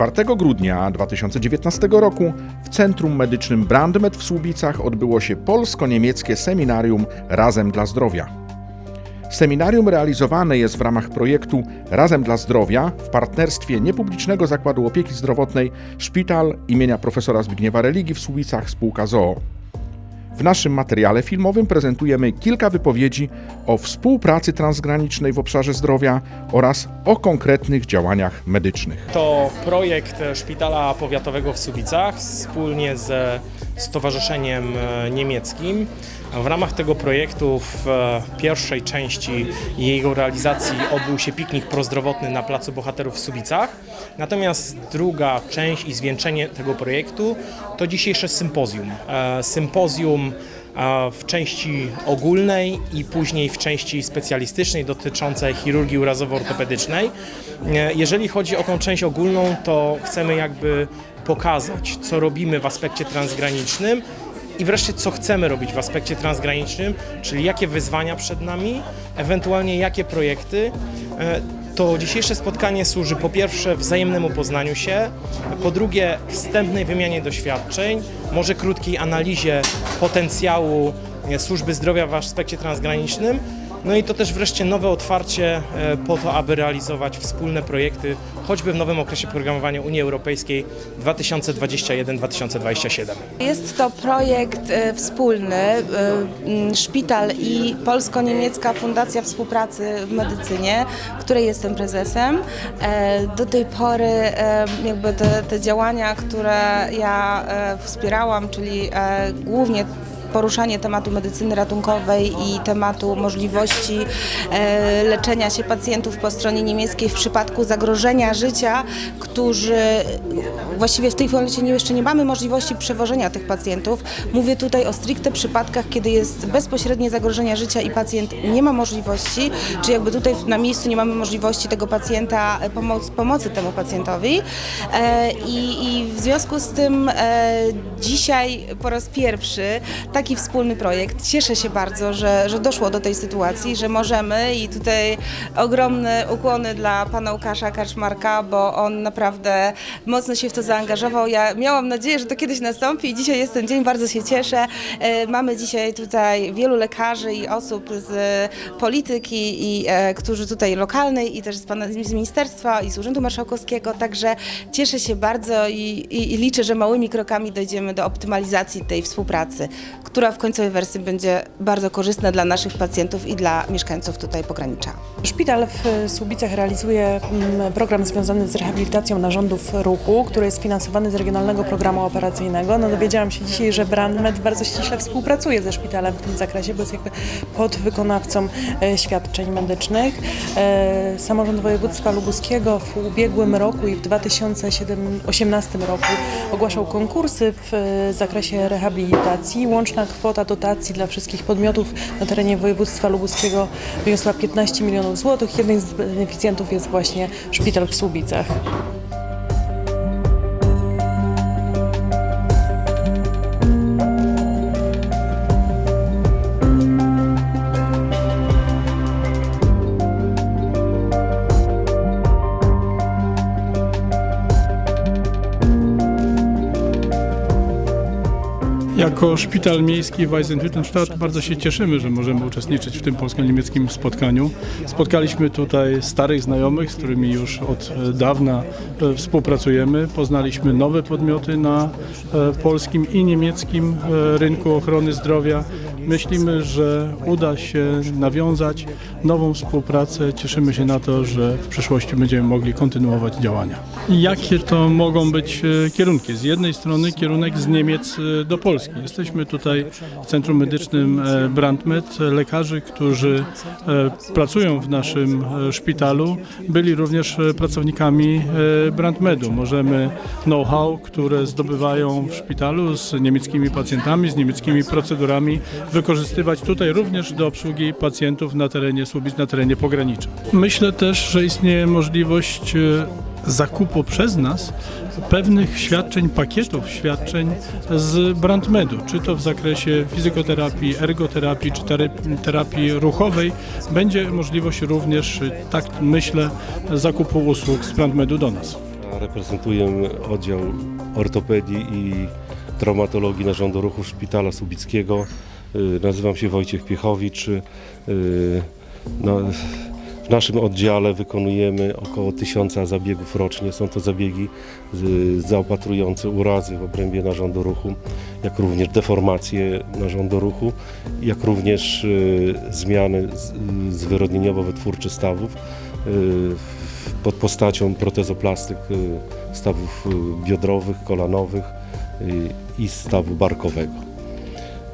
4 grudnia 2019 roku w Centrum Medycznym Brandmed w Słubicach odbyło się polsko-niemieckie seminarium Razem dla Zdrowia. Seminarium realizowane jest w ramach projektu Razem dla Zdrowia w partnerstwie Niepublicznego Zakładu Opieki Zdrowotnej Szpital imienia profesora Zbigniewa Religii w Słubicach spółka ZOO. W naszym materiale filmowym prezentujemy kilka wypowiedzi o współpracy transgranicznej w obszarze zdrowia oraz o konkretnych działaniach medycznych. To projekt e, Szpitala Powiatowego w Słubicach wspólnie ze Stowarzyszeniem e, Niemieckim. W ramach tego projektu w e, pierwszej części jego realizacji odbył się piknik prozdrowotny na Placu Bohaterów w Słubicach. Natomiast druga część i zwieńczenie tego projektu to dzisiejsze sympozjum. E, Sympozjum e, w części ogólnej i później w części specjalistycznej dotyczącej chirurgii urazowo-ortopedycznej. Jeżeli chodzi o tą część ogólną, to chcemy jakby pokazać, co robimy w aspekcie transgranicznym i wreszcie co chcemy robić w aspekcie transgranicznym, czyli jakie wyzwania przed nami, ewentualnie jakie projekty. E, To dzisiejsze spotkanie służy po pierwsze wzajemnemu poznaniu się, po drugie wstępnej wymianie doświadczeń, może krótkiej analizie potencjału e, służby zdrowia w aspekcie transgranicznym. No i to też wreszcie nowe otwarcie e, po to, aby realizować wspólne projekty, choćby w nowym okresie programowania Unii Europejskiej 2021-2027. Jest to projekt e, wspólny. e, Szpital i Polsko-Niemiecka Fundacja Współpracy w Medycynie, której jestem prezesem. Do tej pory jakby te, te działania, które ja wspierałam, czyli głównie poruszanie tematu medycyny ratunkowej i tematu możliwości e, leczenia się pacjentów po stronie niemieckiej w przypadku zagrożenia życia, którzy właściwie w tej chwili jeszcze nie mamy możliwości przewożenia tych pacjentów. Mówię tutaj o stricte przypadkach, kiedy jest bezpośrednie zagrożenie życia i pacjent nie ma możliwości, czy jakby tutaj na miejscu nie mamy możliwości tego pacjenta, e, pomoc, pomocy temu pacjentowi. E, I, I w związku z tym dzisiaj po raz pierwszy taki wspólny projekt. Cieszę się bardzo, że, że doszło do tej sytuacji, że możemy i tutaj ogromne ukłony dla pana Łukasza Kaczmarka, bo on naprawdę mocno się w to zaangażował. Ja miałam nadzieję, że to kiedyś nastąpi i dzisiaj jest ten dzień, bardzo się cieszę. E, Mamy dzisiaj tutaj wielu lekarzy i osób z polityki, i, e, którzy tutaj lokalnej i też z, pana, z ministerstwa i z Urzędu Marszałkowskiego, także cieszę się bardzo i, i, i liczę, że małymi krokami dojdziemy do optymalizacji tej współpracy, która w końcowej wersji będzie bardzo korzystna dla naszych pacjentów i dla mieszkańców tutaj pogranicza. Szpital w Słubicach realizuje mm, program związany z rehabilitacją narządów ruchu, który jest finansowany z Regionalnego Programu Operacyjnego. No dowiedziałam się dzisiaj, że Brandmed bardzo ściśle współpracuje ze szpitalem w tym zakresie, bo jest jakby podwykonawcą e, świadczeń medycznych. E, Samorząd Województwa Lubuskiego w ubiegłym roku i w 2018 roku ogłaszał konkursy w e, zakresie rehabilitacji. Łączna kwota dotacji dla wszystkich podmiotów na terenie województwa lubuskiego wyniosła 15 milionów złotych. Jednym z beneficjentów jest właśnie szpital w Słubicach. Jako Szpital Miejski Weisenhüttenstadt bardzo się cieszymy, że możemy uczestniczyć w tym polsko-niemieckim spotkaniu. Spotkaliśmy tutaj starych znajomych, z którymi już od e, dawna e, współpracujemy. Poznaliśmy nowe podmioty na e, polskim i niemieckim rynku ochrony zdrowia. Myślimy, że uda się nawiązać nową współpracę. Cieszymy się na to, że w przyszłości będziemy mogli kontynuować działania. Jakie to mogą być e, kierunki? Z jednej strony kierunek z Niemiec e, do Polski. Jesteśmy tutaj w Centrum Medycznym e, Brandmed. Lekarzy, którzy pracują w naszym szpitalu, byli również pracownikami Brandmedu. Możemy know-how, które zdobywają w szpitalu z niemieckimi pacjentami, z niemieckimi procedurami, wykorzystywać tutaj również do obsługi pacjentów na terenie Słubic, na terenie pogranicza. Myślę też, że istnieje możliwość e, zakupu przez nas pewnych świadczeń, pakietów świadczeń z Brandmedu, czy to w zakresie fizykoterapii, ergoterapii, czy terapii ruchowej. Będzie możliwość również, tak myślę, zakupu usług z Brandmedu do nas. reprezentuję oddział ortopedii i traumatologii Narządu Ruchu Szpitala Słubickiego. Y, Nazywam się Wojciech Piechowicz. Y, no, w naszym oddziale wykonujemy około tysiąca zabiegów rocznie. Są to zabiegi z- zaopatrujące urazy w obrębie narządu ruchu, jak również deformacje narządu ruchu, jak również y, zmiany zwyrodnieniowo-wytwórcze stawów y, pod postacią protezoplastyk y, stawów y, biodrowych, kolanowych y, i stawu barkowego.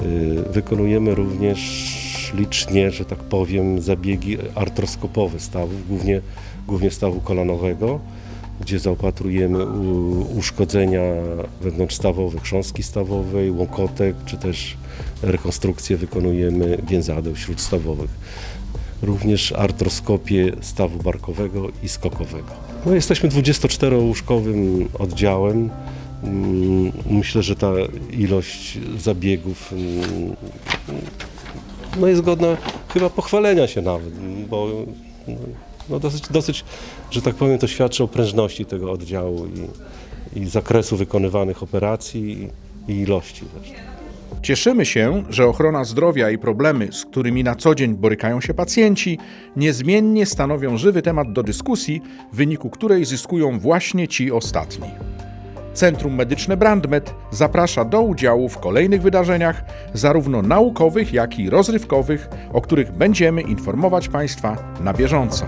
Y, Wykonujemy również licznie, że tak powiem, zabiegi artroskopowe stawów, głównie, głównie stawu kolanowego, gdzie zaopatrujemy uszkodzenia wewnątrzstawowe, chrząstki stawowej, łokotek, czy też rekonstrukcję wykonujemy więzadeł śródstawowych. Również artroskopię stawu barkowego i skokowego. No, jesteśmy 24-łóżkowym oddziałem. Mm, Myślę, że ta ilość zabiegów mm, no jest godna chyba pochwalenia się nawet, bo no dosyć, dosyć, że tak powiem, to świadczy o prężności tego oddziału i, i zakresu wykonywanych operacji i, i ilości też. Cieszymy się, że ochrona zdrowia i problemy, z którymi na co dzień borykają się pacjenci, niezmiennie stanowią żywy temat do dyskusji, w wyniku której zyskują właśnie ci ostatni. Centrum Medyczne Brandmed zaprasza do udziału w kolejnych wydarzeniach, zarówno naukowych, jak i rozrywkowych, o których będziemy informować Państwa na bieżąco.